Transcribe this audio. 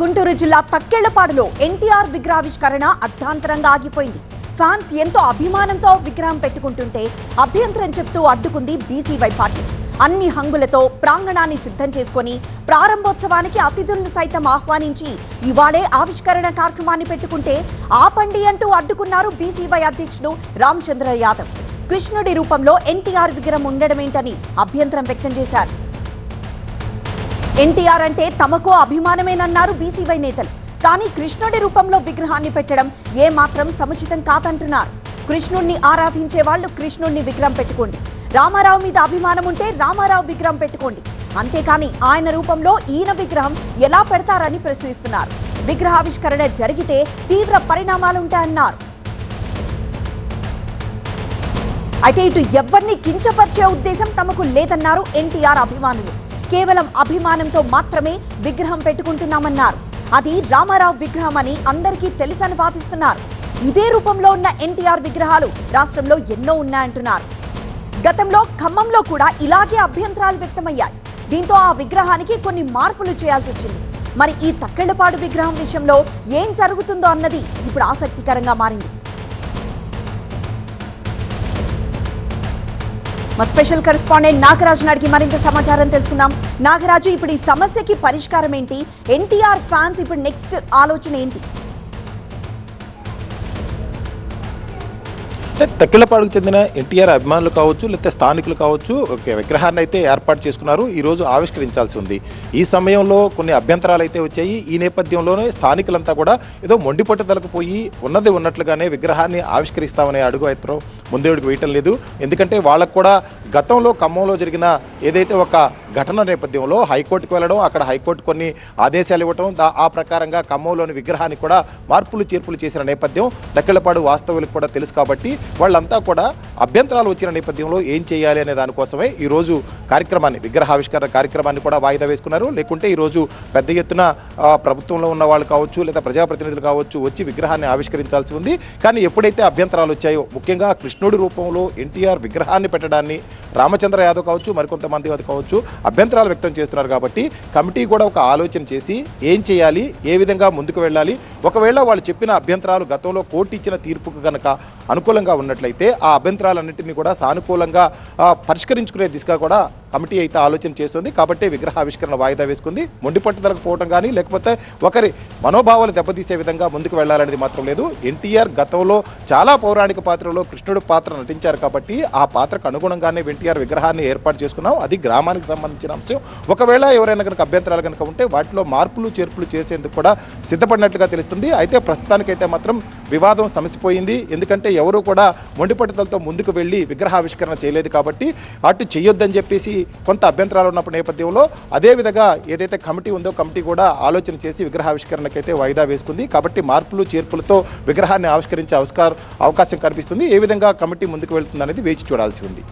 గుంటూరు జిల్లా తక్కెళ్ళపాడులో ఎన్టీఆర్ విగ్రహావిష్కరణ అర్థాంతరంగా ఆగిపోయింది. ఫ్యాన్స్ ఎంతో అభిమానంతో విగ్రహం పెట్టుకుంటుంటే అభ్యంతరం చెప్తూ అడ్డుకుంది బీసీవై పార్టీ అన్ని హంగులతో ప్రాంగణాన్ని సిద్ధం చేసుకొని ప్రారంభోత్సవానికి అతిథులను సైతం ఆహ్వానించి ఇవాళే ఆవిష్కరణ కార్యక్రమాన్ని పెట్టుకుంటే ఆపండి అంటూ అడ్డుకున్నారు బీసీవై అధ్యక్షుడు రామచంద్ర యాదవ్. కృష్ణుడి రూపంలో ఎన్టీఆర్ విగ్రహం ఉండడమేంటని అభ్యంతరం వ్యక్తం చేశారు. ఎన్టీఆర్ అంటే తమకు అభిమానమేనన్నారు బీసీవై నేతలు. కానీ కృష్ణుడి రూపంలో విగ్రహాన్ని పెట్టడం ఏ మాత్రం సముచితం కాదంటున్నారు. కృష్ణుణ్ణి ఆరాధించే వాళ్ళు కృష్ణుణ్ణి విగ్రహం పెట్టుకోండి. రామారావు మీద అభిమానం ఉంటే రామారావు విగ్రహం పెట్టుకోండి. అంతేకాని ఆయన రూపంలో ఈయన విగ్రహం ఎలా పెడతారని ప్రశ్నిస్తున్నారు. విగ్రహావిష్కరణ జరిగితే తీవ్ర పరిణామాలుంటాయన్నారు. అయితే ఇటు ఎవరిని కించపరిచే ఉద్దేశం తమకు లేదన్నారు ఎన్టీఆర్ అభిమానులు. కేవలం అభిమానంతో మాత్రమే విగ్రహం పెట్టుకుంటున్నామన్నారు. అది రామారావు విగ్రహం అని అందరికీ తెలుసని వాదిస్తున్నారు. ఇదే రూపంలో ఉన్న ఎన్టీఆర్ విగ్రహాలు రాష్ట్రంలో ఎన్నో ఉన్నాయంటున్నారు. గతంలో ఖమ్మంలో కూడా ఇలాగే అభ్యంతరాలు వ్యక్తమయ్యాయి. దీంతో ఆ విగ్రహానికి కొన్ని మార్పులు చేయాల్సి వచ్చింది. మరి ఈ తక్కెళ్ళపాడు విగ్రహం విషయంలో ఏం జరుగుతుందో అన్నది ఇప్పుడు ఆసక్తికరంగా మారింది. మా స్పెషల్ కరెస్పాండెంట్ నాగరాజు అడిగి మరింత సమాచారం తెలుసుకుందాం. నాగరాజు ఇప్పుడు ఈ సమస్యకి పరిష్కారం ఏంటి? ఎన్టీఆర్ ఫ్యాన్స్ ఇప్పుడు నెక్స్ట్ ఆలోచన ఏంటి? తక్కిలపాడుకు చెందిన ఎన్టీఆర్ అభిమానులు కావచ్చు లేకపోతే స్థానికులు కావచ్చు ఒక విగ్రహాన్ని అయితే ఏర్పాటు చేసుకున్నారు. ఈరోజు ఆవిష్కరించాల్సి ఉంది. ఈ సమయంలో కొన్ని అభ్యంతరాలు అయితే వచ్చాయి. ఈ నేపథ్యంలోనే స్థానికులంతా కూడా ఏదో మొండిపట్టుదలకు పోయి ఉన్నది ఉన్నట్లుగానే విగ్రహాన్ని ఆవిష్కరిస్తామనే అడుగు అయితే ముందేవుడికి వేయటం లేదు. ఎందుకంటే వాళ్ళకు కూడా గతంలో ఖమ్మంలో జరిగిన ఏదైతే ఒక ఘటన నేపథ్యంలో హైకోర్టుకు వెళ్ళడం అక్కడ హైకోర్టు కొన్ని ఆదేశాలు ఇవ్వటం ఆ ప్రకారంగా ఖమ్మంలోని విగ్రహాన్ని కూడా మార్పులు చేర్పులు చేసిన నేపథ్యం దక్కిలపాడు వాస్తవులకు కూడా తెలుసు కాబట్టి వాళ్ళంతా కూడా అభ్యంతరాలు వచ్చిన నేపథ్యంలో ఏం చేయాలి అనే దానికోసమే ఈరోజు కార్యక్రమాన్ని విగ్రహావిష్కరణ కార్యక్రమాన్ని కూడా వాయిదా వేసుకున్నారు. లేకుంటే ఈరోజు పెద్ద ఎత్తున ప్రభుత్వంలో ఉన్న వాళ్ళు కావచ్చు లేదా ప్రజాప్రతినిధులు కావచ్చు వచ్చి విగ్రహాన్ని ఆవిష్కరించాల్సి ఉంది. కానీ ఎప్పుడైతే అభ్యంతరాలు వచ్చాయో ముఖ్యంగా కృష్ణ కృష్ణుడి రూపంలో ఎన్టీఆర్ విగ్రహాన్ని పెట్టడాన్ని రామచంద్ర యాదవ్ కావచ్చు మరికొంతమంది అది కావచ్చు అభ్యంతరాలు వ్యక్తం చేస్తున్నారు కాబట్టి కమిటీ కూడా ఒక ఆలోచన చేసి ఏం చేయాలి ఏ విధంగా ముందుకు వెళ్ళాలి ఒకవేళ వాళ్ళు చెప్పిన అభ్యంతరాలు గతంలో కోర్టు ఇచ్చిన తీర్పుకు కనుక అనుకూలంగా ఉన్నట్లయితే ఆ అభ్యంతరాలన్నింటినీ కూడా సానుకూలంగా పరిష్కరించుకునే దిశగా కూడా కమిటీ అయితే ఆలోచన చేస్తుంది. కాబట్టి విగ్రహ ఆవిష్కరణ వాయిదా వేసుకుంది. మొండి పట్టుదలకు పోవడం కానీ లేకపోతే ఒకరి మనోభావాలు దెబ్బతీసే విధంగా ముందుకు వెళ్ళాలనేది మాత్రం లేదు. ఎన్టీఆర్ గతంలో చాలా పౌరాణిక పాత్రలో కృష్ణుడు పాత్ర నటించారు కాబట్టి ఆ పాత్రకు అనుగుణంగానే ఎన్టీఆర్ విగ్రహాన్ని ఏర్పాటు చేసుకున్నాం. అది గ్రామానికి సంబంధించిన అంశం. ఒకవేళ ఎవరైనా కనుక అభ్యంతరాలు కనుక ఉంటే వాటిలో మార్పులు చేర్పులు చేసేందుకు కూడా సిద్ధపడినట్లుగా తెలుస్తుంది. అయితే ప్రస్తుతానికైతే మాత్రం వివాదం సమసిపోయింది. ఎందుకంటే ఎవరూ కూడా మొండిపట్టుదలతో ముందుకు వెళ్ళి విగ్రహావిష్కరణ చేయలేదు కాబట్టి అటు చేయొద్దని చెప్పేసి కొంత అభ్యంతరాలు ఉన్నప్పుడు నేపథ్యంలో అదే విధంగా ఏదైతే కమిటీ ఉందో కమిటీ కూడా ఆలోచన చేసి విగ్రహావిష్కరణకైతే వాయిదా వేసుకుంది. కాబట్టి మార్పులు చేర్పులతో విగ్రహాన్ని ఆవిష్కరించే అవస్కారం అవకాశం కనిపిస్తుంది. ఏ విధంగా కమిటీ ముందుకు వెళ్తుంది అనేది వేచి చూడాల్సి ఉంది.